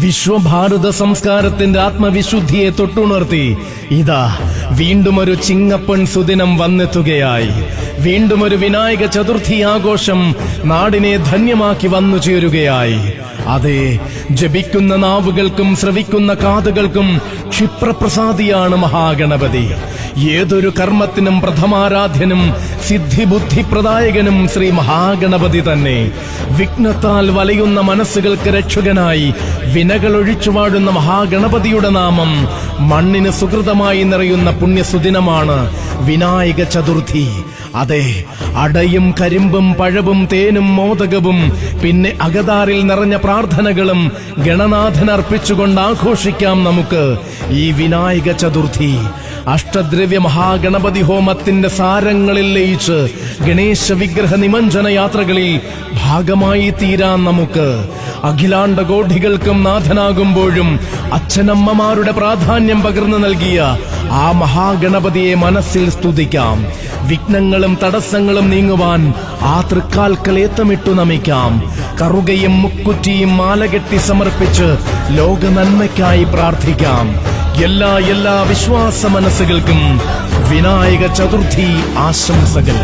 വിശ്വഭാരത സംസ്കാരത്തിന്റെ ആത്മവിശുദ്ധിയെ തൊട്ടുണർത്തി. ഇതാ വീണ്ടും ഒരു ചിങ്ങപ്പൺ സുദിനം വന്നെത്തുകയായി. വീണ്ടും ഒരു വിനായക ചതുർത്ഥി ആഘോഷം നാടിനെ ധന്യമാക്കി വന്നു ചേരുകയായി. അതെ ജപിക്കുന്ന നാവുകൾക്കും ശ്രവിക്കുന്ന കാതുകൾക്കും ക്ഷിപ്രപ്രസാദിയാണ് മഹാഗണപതി. ഏതൊരു കർമ്മത്തിനും പ്രഥമാരാധ്യനും സിദ്ധിബുദ്ധിപ്രദായകനും ശ്രീ മഹാഗണപതി തന്നെ. വിഘ്നത്താൽ വലയുന്ന മനസ്സുകൾക്ക് രക്ഷകനായി വിനകൾ ഒഴിച്ചു വാഴുന്ന മഹാഗണപതിയുടെ നാമം മണ്ണിന് സുഹൃതമായി നിറയുന്ന പുണ്യസുദിനമാണ് വിനായക ചതുർഥി അതെ അടയും കരിമ്പും പഴവും തേനും മോദകവും പിന്നെ അകതാറിൽ നിറഞ്ഞ പ്രാർത്ഥനകളും ഗണനാഥൻ അർപ്പിച്ചുകൊണ്ട് ആഘോഷിക്കാം നമുക്ക് ഈ വിനായക ചതുർത്ഥി. അഷ്ടദ്രവ്യ മഹാഗണപതി ഹോമത്തിന്റെ സാരങ്ങളിൽ ലയിച്ച് ഗണേശ വിഗ്രഹ നിമഞ്ജന യാത്രകളിൽ ഭാഗമായി തീരാൻ നമുക്ക്. അഖിലാണ്ട കോടികൾക്കും നാഥനാകുമ്പോഴും അച്ഛനമ്മമാരുടെ പ്രാധാന്യം പകർന്നു നൽകിയ ആ മഹാഗണപതിയെ മനസ്സിൽ സ്തുതിക്കാം. വിഘ്നങ്ങളും തടസ്സങ്ങളും നീങ്ങുവാൻ ആ തൃക്കാൽ കലേത്തമിട്ടു നമിക്കാം. കറുകയും മുക്കുറ്റിയും മാലകെട്ടി സമർപ്പിച്ച് ലോക നന്മയ്ക്കായി പ്രാർത്ഥിക്കാം. എല്ലാ എല്ലാ വിശ്വാസ മനസ്സുകൾക്കും വിനായക ചതുർത്ഥി ആശംസകൾ.